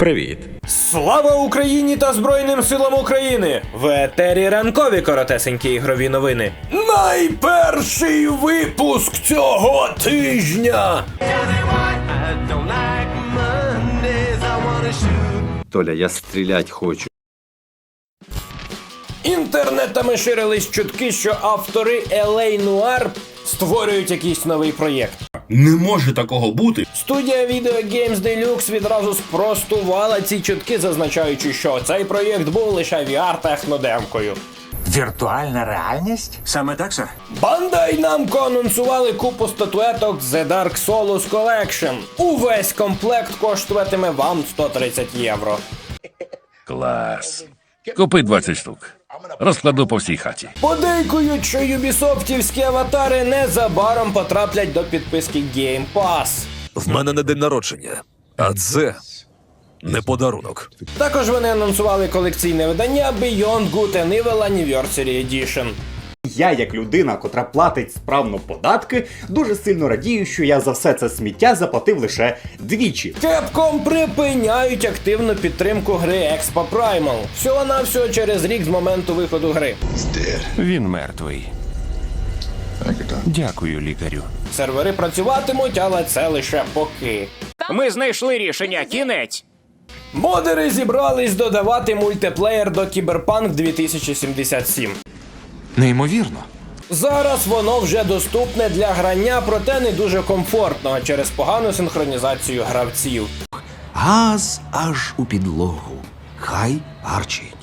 Привіт. Слава Україні та Збройним силам України! В етері ранкові коротесенькі ігрові новини. Найперший випуск цього тижня! Толя, я стрілять хочу. Інтернетами ширились чутки, що автори LA Noir створюють якийсь новий проєкт. Не може такого бути. Студія Video Games Deluxe відразу спростувала ці чутки, зазначаючи, що цей проєкт був лише VR-технодемкою. Віртуальна реальність? Саме так, сер. Bandai Namco анонсували купу статуеток The Dark Souls Collection. Увесь комплект коштуватиме вам 130 євро. Клас. Купи 20 штук. Розкладу по всій хаті. Подейкують, що юбісофтівські аватари незабаром потраплять до підписки Game Pass. В мене не день народження, а це не подарунок. Також вони анонсували колекційне видання Beyond Good and Evil Anniversary Edition. Я, як людина, котра платить справно податки, дуже сильно радію, що я за все це сміття заплатив лише двічі. Capcom припиняють активну підтримку гри Expo Primal. Всього навсього через рік з моменту виходу гри. Він мертвий. Дякую, лікарю. Сервери працюватимуть, але це лише поки. Ми знайшли рішення. Кінець. Модери зібрались додавати мультиплеєр до Cyberpunk 2077. Неймовірно. Зараз воно вже доступне для грання, проте не дуже комфортно через погану синхронізацію гравців. Газ аж у підлогу. Хай гарчить.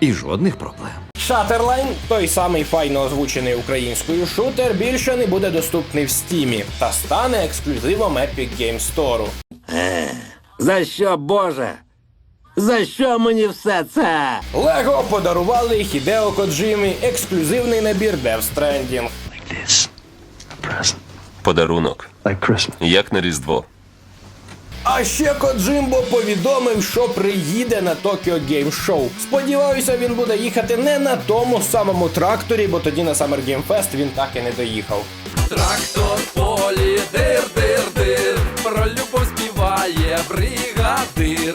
І жодних проблем. Shatterline, той самий файно озвучений українською шутер, більше не буде доступний в стімі та стане ексклюзивом Epic Games Store. За що, Боже? За що мені все це? Лего подарували Хідео Коджимі ексклюзивний набір Death Stranding. Подарунок. Як на Різдво. А ще Коджимбо повідомив, що приїде на Tokyo Game Show. Сподіваюся, він буде їхати не на тому самому тракторі, бо тоді на Summer Game Fest він так і не доїхав. Трактор полі, дир, дир, дир, про любов співає бригадир.